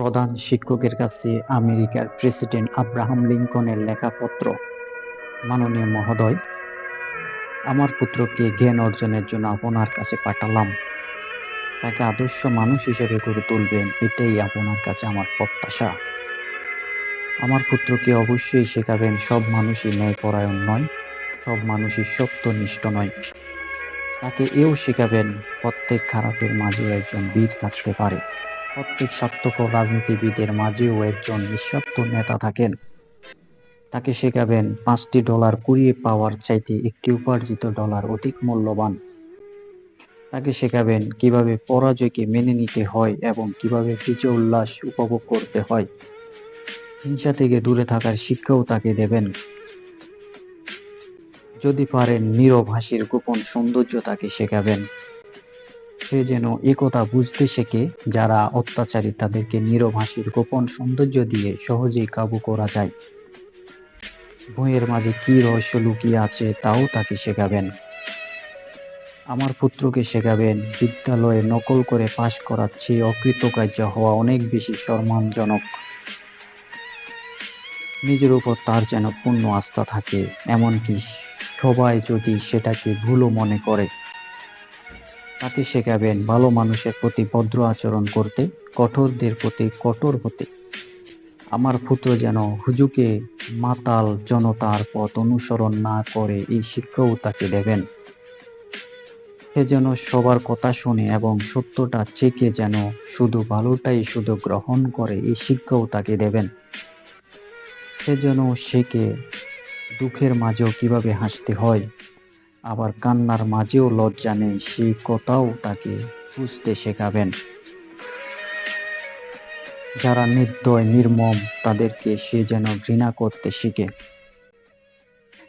প্রধান শিক্ষকের কাছে আমেরিকার প্রেসিডেন্ট আব্রাহাম লিঙ্কনের লেখা পত্র মাননীয় মহোদয়, আমার পুত্রকে জ্ঞান অর্জনের জন্য আপনার কাছে পাঠালাম। তাকে আদর্শ মানুষ হিসেবে গড়ে তুলবেন, এটাই আপনার কাছে আমার প্রত্যাশা। আমার পুত্রকে অবশ্যই শেখাবেন, সব মানুষই ন্যায়পরায়ণ নয়, সব মানুষই সত্যনিষ্ঠ নয়। তাকে এও শেখাবেন, প্রত্যেক খারাপের মাঝেও একজন বীর থাকতে পারে। প্রত্যেক স্বার্থপর রাজনীতিবিদের মাঝেও একজন নিঃস্বার্থ নেতা থাকেন। তাকে শেখাবেন, পাঁচটি ডলার কুড়িয়ে পাওয়ার চাইতে একটি উপার্জিত ডলার অধিক মূল্যবান। তাকে শেখাবেন কীভাবে পরাজয়কে মেনে নিতে হয় এবং কীভাবে বিজয় উল্লাস উপভোগ করতে হয়। হিংসা থেকে দূরে থাকার শিক্ষাও তাকে দেবেন। যদি পারেন নীরব হাসির গোপন সৌন্দর্য তাকে শেখাবেন। সে যেন একথা বুঝতে শেখে, যারা অত্যাচারী তাদেরকে নীরব হাসির গোপন সৌন্দর্য দিয়ে সহজেই কাবু করা যায়। বইয়ের মাঝে কি রহস্য লুকিয়ে আছে তাও তাকে শেখাবেন। আমার পুত্রকে শেখাবেন, বিদ্যালয়ে নকল করে পাশ করার চেয়ে অকৃতকার্য হওয়া অনেক বেশি সম্মানজনক নিজের উপর তার যেন পূর্ণ আস্থা থাকে, এমনকি সবাই যদি সেটাকে ভুলও মনে করে। তাকে শেখাবেন ভালো মানুষের প্রতি ভদ্র আচরণ করতে, কঠোরদের প্রতি কঠোর হতে। আমার পুত্র যেন হুজুকে মাতাল জনতার পথ অনুসরণ না করে, এই শিক্ষাও তাকে দেবেন। সে যেন সবার কথা শুনে এবং সত্যটা চেকে যেন শুধু ভালোটাই শুধু গ্রহণ করে, এই শিক্ষাও তাকে দেবেন। সে যেন শেখে দুঃখের মাঝেও কীভাবে হাসতে হয়। আবার কান্নার মাঝেও লজ্জা নেই, সেই কথাও তাকে বুঝতে শেখাবেন। যারা নির্দয়, নির্মম, তাদেরকে সে যেন ঘৃণা করতে শিখে।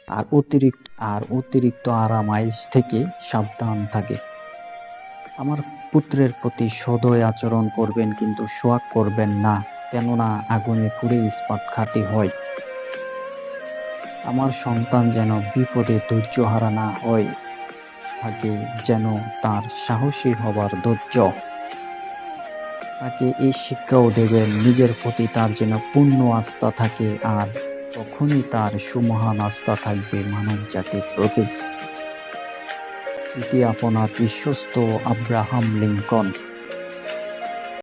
আর অতিরিক্ত আর অতিরিক্ত আরামাইশ থেকে সাবধান থাকে। আমার পুত্রের প্রতি সদয় আচরণ করবেন কিন্তু সোয়াগ করবেন না, কেননা আগুনে পুড়ে ইস্পাত খাতি হয়। আমার সন্তান যেন বিপদে ধৈর্য হারা না হয় থাকে যেন তার সাহসী হবার ধৈর্য। তাকে এই শিক্ষাও দেবেন, নিজের প্রতি তার যেন পূর্ণ আস্থা থাকে, আর তখনই তার সুমহান আস্থা থাকবে মানব জাতির প্রতি। এটি আপনার বিশ্বস্ত আব্রাহাম লিঙ্কন।